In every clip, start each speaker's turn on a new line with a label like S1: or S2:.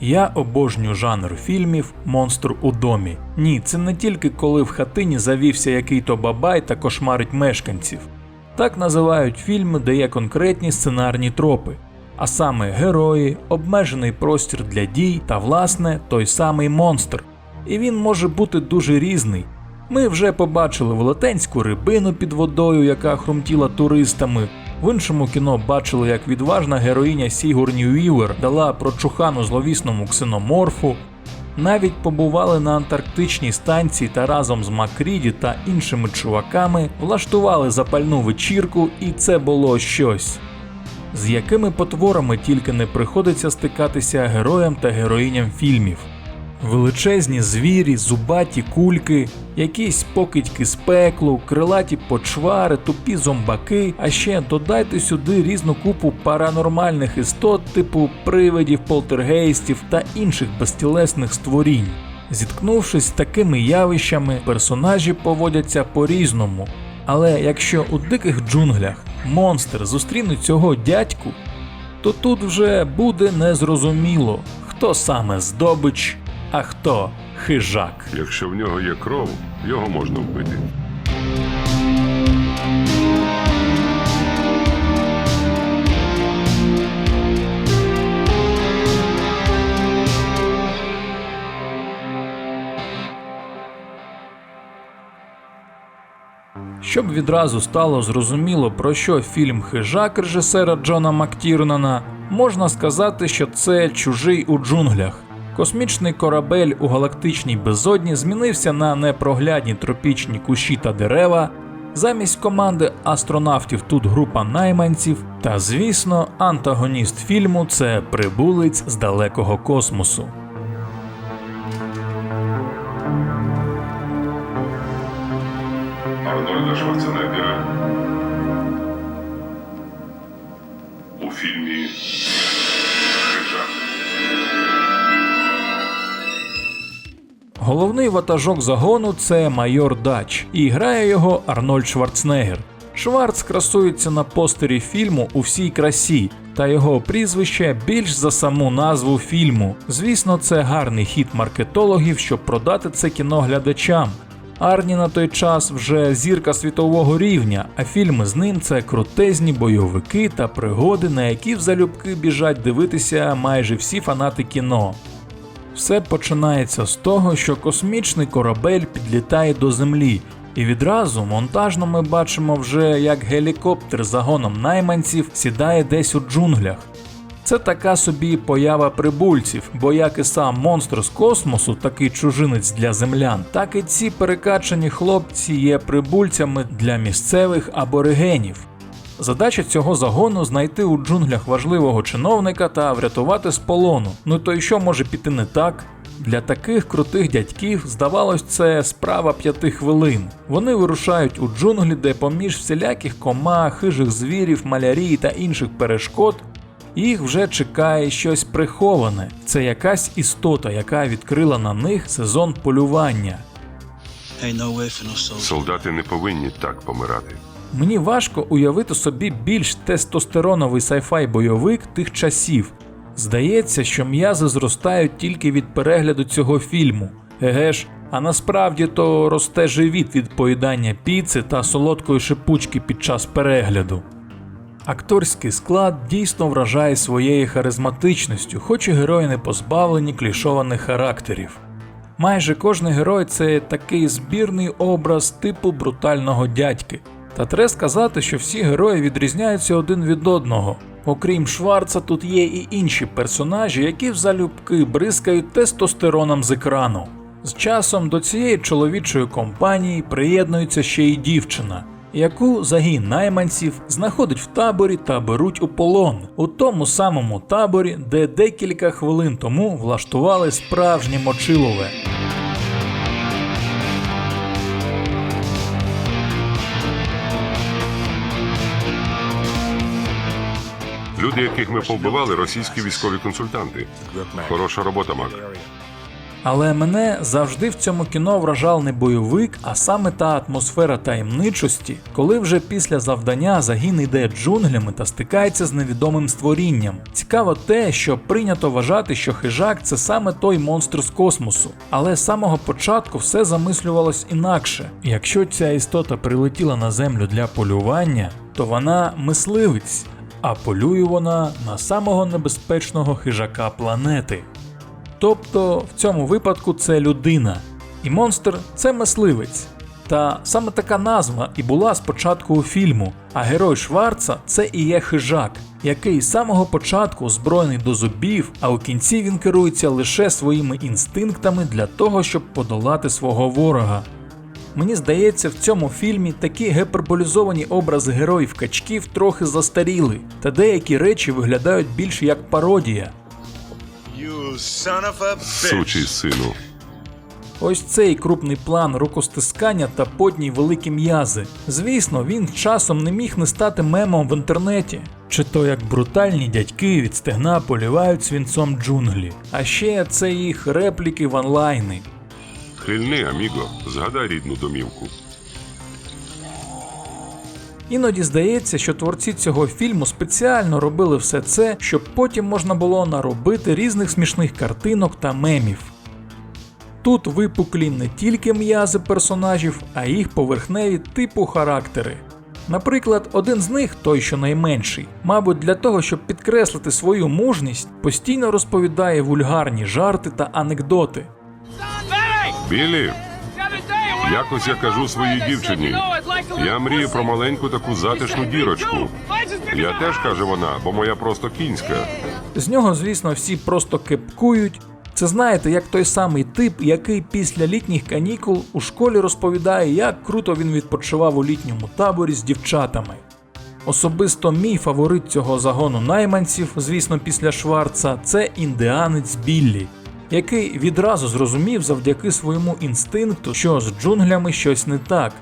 S1: Я обожнюю жанр фільмів Монстр у домі. Ні, це не тільки коли в хатині завівся який-то бабай та кошмарить мешканців. Так називають фільми, де є конкретні сценарні тропи, а саме герої, обмежений простір для дій та, власне, той самий монстр. І він може бути дуже різний. Ми вже побачили велетенську рибину під водою, яка хрумтіла туристами. В іншому кіно бачили, як відважна героїня Сігурні Уівер дала прочухану зловісному ксеноморфу. Навіть побували на антарктичній станції та разом з Макріді та іншими чуваками влаштували запальну вечірку, і це було щось. З якими потворами тільки не приходиться стикатися героям та героїням фільмів. Величезні звірі, зубаті кульки, якісь покидьки з пеклу, крилаті почвари, тупі зомбаки, а ще додайте сюди різну купу паранормальних істот, типу привидів, полтергейстів та інших безтілесних створінь. Зіткнувшись з такими явищами, персонажі поводяться по-різному. Але якщо у диких джунглях монстр зустріне цього дядьку, то тут вже буде незрозуміло, хто саме здобич, а хто хижак.
S2: Якщо в нього є кров, його можна вбити.
S1: Щоб відразу стало зрозуміло, про що фільм Хижак режисера Джона Мактірнана, можна сказати, що це чужий у джунглях. Космічний корабель у галактичній безодні змінився на непроглядні тропічні кущі та дерева. Замість команди астронавтів тут група найманців, та звісно, антагоніст фільму це прибулець з далекого космосу. Головний ватажок загону це майор Дач, і грає його Арнольд Шварценеггер. Шварц красується на постері фільму у всій красі, та його прізвище більш за саму назву фільму. Звісно, це гарний хід маркетологів, щоб продати це кіно глядачам. Арні на той час вже зірка світового рівня, а фільми з ним це крутезні бойовики та пригоди, на які в залюбки біжать дивитися майже всі фанати кіно. Все починається з того, що космічний корабель підлітає до землі, і відразу монтажно ми бачимо вже, як гелікоптер загоном найманців сідає десь у джунглях. Це така собі поява прибульців, бо як і сам монстр з космосу, такий чужинець для землян, так і ці перекачані хлопці є прибульцями для місцевих аборигенів. Задача цього загону знайти у джунглях важливого чиновника та врятувати з полону. Ну то й що може піти не так? Для таких крутих дядьків, здавалось, це справа п'яти хвилин. Вони вирушають у джунглі, де поміж всіляких комах, хижих звірів, малярії та інших перешкод їх вже чекає щось приховане. Це якась істота, яка відкрила на них сезон полювання.
S2: Солдати не повинні так помирати.
S1: Мені важко уявити собі більш тестостероновий сайфай бойовик тих часів. Здається, що м'язи зростають тільки від перегляду цього фільму. Еге ж, а насправді то росте живіт від поїдання піци та солодкої шипучки під час перегляду. Акторський склад дійсно вражає своєю харизматичністю, хоч і герої не позбавлені клішованих характерів. Майже кожний герой це такий збірний образ типу брутального дядьки. Та треба сказати, що всі герої відрізняються один від одного. Окрім Шварца, тут є і інші персонажі, які взалюбки бризкають тестостероном з екрану. З часом до цієї чоловічої компанії приєднується ще й дівчина, яку загін найманців знаходить в таборі та беруть у полон, у тому самому таборі, де декілька хвилин тому влаштували справжнє мочилове.
S2: Люди, яких ми повбивали, російські військові консультанти. Хороша робота, Мак.
S1: Але мене завжди в цьому кіно вражав не бойовик, а саме та атмосфера таємничості, коли вже після завдання загін йде джунглями та стикається з невідомим створінням. Цікаво те, що прийнято вважати, що хижак це саме той монстр з космосу. Але з самого початку все замислювалось інакше. Якщо ця істота прилетіла на землю для полювання, то вона мисливець, а полює вона на самого небезпечного хижака планети. Тобто в цьому випадку це людина, і монстр це мисливець. Та саме така назва і була спочатку у фільму, а герой Шварца це і є хижак, який з самого початку озброєний до зубів, а у кінці він керується лише своїми інстинктами для того, щоб подолати свого ворога. Мені здається, в цьому фільмі такі гіперболізовані образи героїв качків трохи застаріли, та деякі речі виглядають більше як пародія.
S2: Сучий сину.
S1: Ось цей крупний план рукостискання та потні великі м'язи. Звісно, він часом не міг не стати мемом в інтернеті. Чи то як брутальні дядьки від стегна полівають свінцом джунглі. А ще це їх репліки в онлайни.
S2: Хильни, аміго, згадай рідну домівку.
S1: Іноді здається, що творці цього фільму спеціально робили все це, щоб потім можна було наробити різних смішних картинок та мемів. Тут випуклі не тільки м'язи персонажів, а їх поверхневі типу характери. Наприклад, один з них, той що найменший, мабуть, для того, щоб підкреслити свою мужність, постійно розповідає вульгарні жарти та анекдоти.
S2: Білі, якось я кажу своїй дівчині. Я мрію про маленьку таку затишну дірочку. Я теж каже вона, бо моя просто кінська.
S1: З нього, звісно, всі просто кепкують. Це знаєте, як той самий тип, який після літніх канікул у школі розповідає, як круто він відпочивав у літньому таборі з дівчатами. Особисто мій фаворит цього загону найманців, звісно, після Шварца, це індіанець Біллі, який відразу зрозумів завдяки своєму інстинкту, що з джунглями щось не так.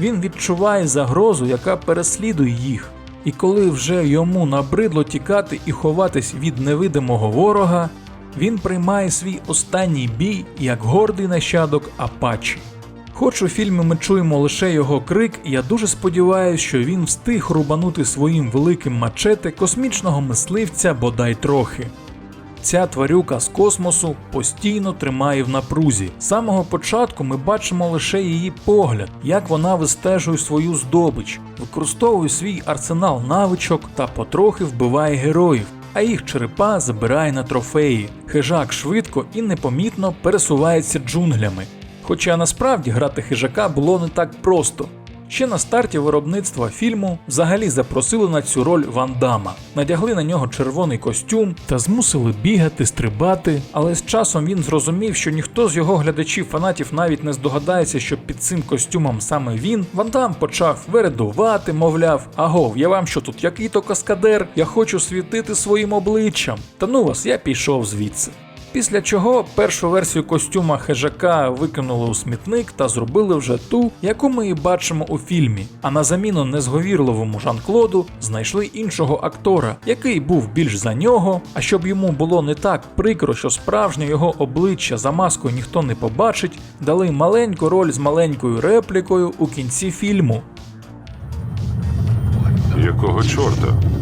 S1: Він відчуває загрозу, яка переслідує їх. І коли вже йому набридло тікати і ховатись від невидимого ворога, він приймає свій останній бій як гордий нащадок Апачі. Хоч у фільмі ми чуємо лише його крик, я дуже сподіваюся, що він встиг рубанути своїм великим мачете космічного мисливця бодай трохи. Ця тварюка з космосу постійно тримає в напрузі. З самого початку ми бачимо лише її погляд, як вона вистежує свою здобич, використовує свій арсенал навичок та потрохи вбиває героїв, а їх черепа забирає на трофеї. Хижак швидко і непомітно пересувається джунглями. Хоча насправді грати хижака було не так просто. Ще на старті виробництва фільму взагалі запросили на цю роль Ван Дама, надягли на нього червоний костюм та змусили бігати, стрибати. Але з часом він зрозумів, що ніхто з його глядачів-фанатів навіть не здогадається, що під цим костюмом саме він. Ван Дам почав вередувати, мовляв: Агов, я вам що тут, який то каскадер, я хочу світити своїм обличчям. Та ну вас, я пішов звідси. Після чого першу версію костюма хижака викинули у смітник та зробили вже ту, яку ми і бачимо у фільмі. А на заміну незговірливому Жан-Клоду знайшли іншого актора, який був більш за нього. А щоб йому було не так прикро, що справжнє його обличчя за маскою ніхто не побачить, дали маленьку роль з маленькою реплікою у кінці фільму.
S2: Якого чорта?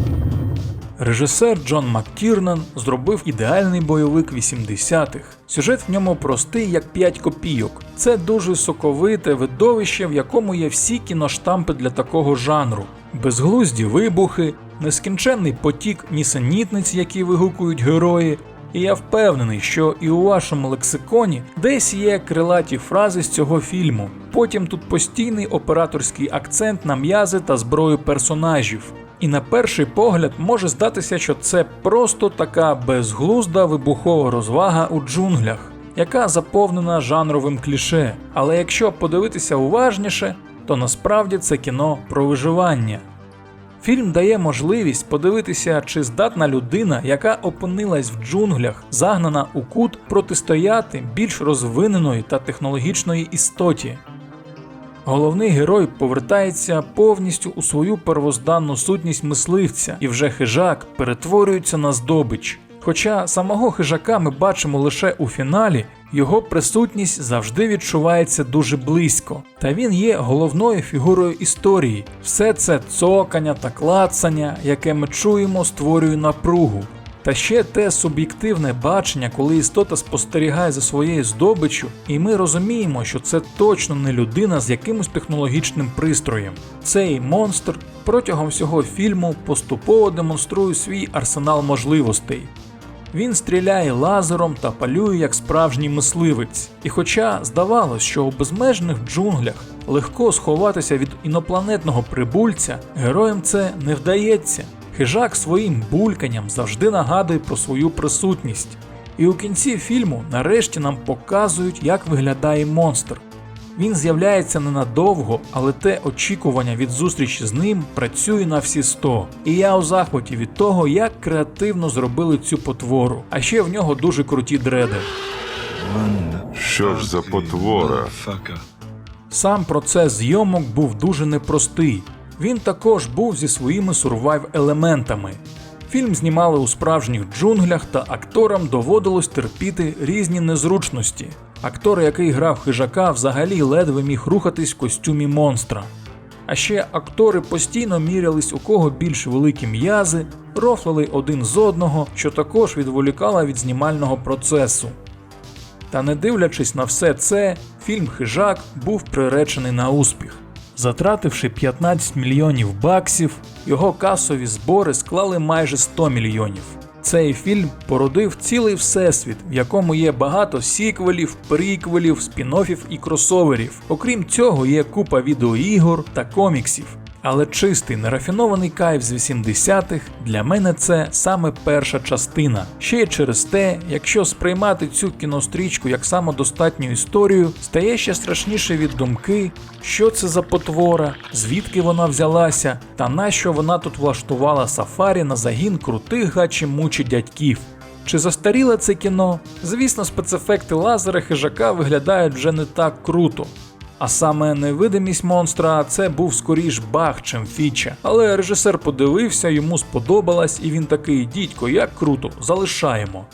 S1: Режисер Джон Мактірнан зробив ідеальний бойовик 80-х. Сюжет в ньому простий, як 5 копійок. Це дуже соковите видовище, в якому є всі кіноштампи для такого жанру: безглузді вибухи, нескінченний потік нісенітниць, які вигукують герої. І я впевнений, що і у вашому лексиконі десь є крилаті фрази з цього фільму. Потім тут постійний операторський акцент на м'язи та зброю персонажів. І на перший погляд може здатися, що це просто така безглузда вибухова розвага у джунглях, яка заповнена жанровим кліше. Але якщо подивитися уважніше, то насправді це кіно про виживання. Фільм дає можливість подивитися, чи здатна людина, яка опинилась в джунглях, загнана у кут, протистояти більш розвиненої та технологічної істоті. Головний герой повертається повністю у свою первозданну сутність мисливця, і вже хижак перетворюється на здобич. Хоча самого хижака ми бачимо лише у фіналі, Його присутність завжди відчувається дуже близько, та він є головною фігурою історії. Все це цокання та клацання, яке ми чуємо, створює напругу. Та ще те суб'єктивне бачення, коли істота спостерігає за своєю здобиччю, і ми розуміємо, що це точно не людина з якимось технологічним пристроєм. Цей монстр протягом всього фільму поступово демонструє свій арсенал можливостей. Він стріляє лазером та палює як справжній мисливець. І хоча здавалось, що у безмежних джунглях легко сховатися від інопланетного прибульця, героям це не вдається. Хижак своїм бульканням завжди нагадує про свою присутність. І у кінці фільму нарешті нам показують, як виглядає монстр. Він з'являється ненадовго, але те очікування від зустрічі з ним працює на всі 100. І я у захваті від того, як креативно зробили цю потвору. А ще в нього дуже круті дреди.
S2: Що ж за потвора?
S1: Сам процес зйомок був дуже непростий. Він також був зі своїми сурвайв елементами. Фільм знімали у справжніх джунглях, та акторам доводилось терпіти різні незручності. Актор, який грав хижака, взагалі ледве міг рухатись в костюмі монстра. А ще актори постійно мірялись, у кого більш великі м'язи, рофлили один з одного, що також відволікало від знімального процесу. Та не дивлячись на все це, фільм Хижак був приречений на успіх. Затративши 15 мільйонів баксів, його касові збори склали майже 100 мільйонів. Цей фільм породив цілий всесвіт, в якому є багато сіквелів, приквелів, спін-оффів і кросоверів. Окрім цього, є купа відеоігор та коміксів. Але чистий нерафінований кайф з 80-х для мене це саме перша частина. Ще й через те, якщо сприймати цю кінострічку як самодостатню історію, стає ще страшніше від думки, що це за потвора, звідки вона взялася, та нащо вона тут влаштувала сафарі на загін крутих гачі мучі дядьків. Чи застаріле це кіно? Звісно, спецефекти лазера хижака виглядають вже не так круто. А саме невидимість монстра це був скоріш баг, чим фіча. Але режисер подивився, йому сподобалась, і він такий дідько, як круто, залишаємо.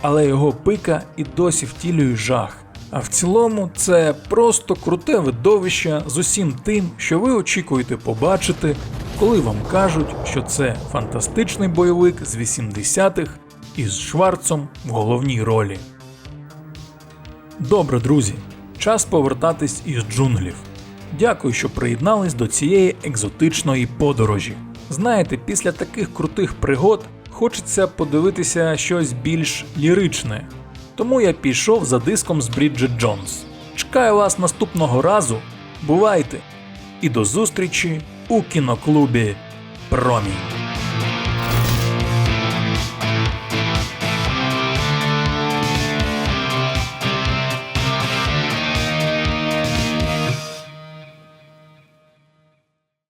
S1: Але його пика і досі втілює жах. А в цілому це просто круте видовище з усім тим, що ви очікуєте побачити, коли вам кажуть, що це фантастичний бойовик з 80-х із Шварцом в головній ролі. Добре, друзі, час повертатись із джунглів. Дякую, що приєднались до цієї екзотичної подорожі. Знаєте, після таких крутих пригод хочеться подивитися щось більш ліричне. Тому я пішов за диском з Бріджит Джонс. Чекаю вас наступного разу. Бувайте! І до зустрічі у кіноклубі Промінь.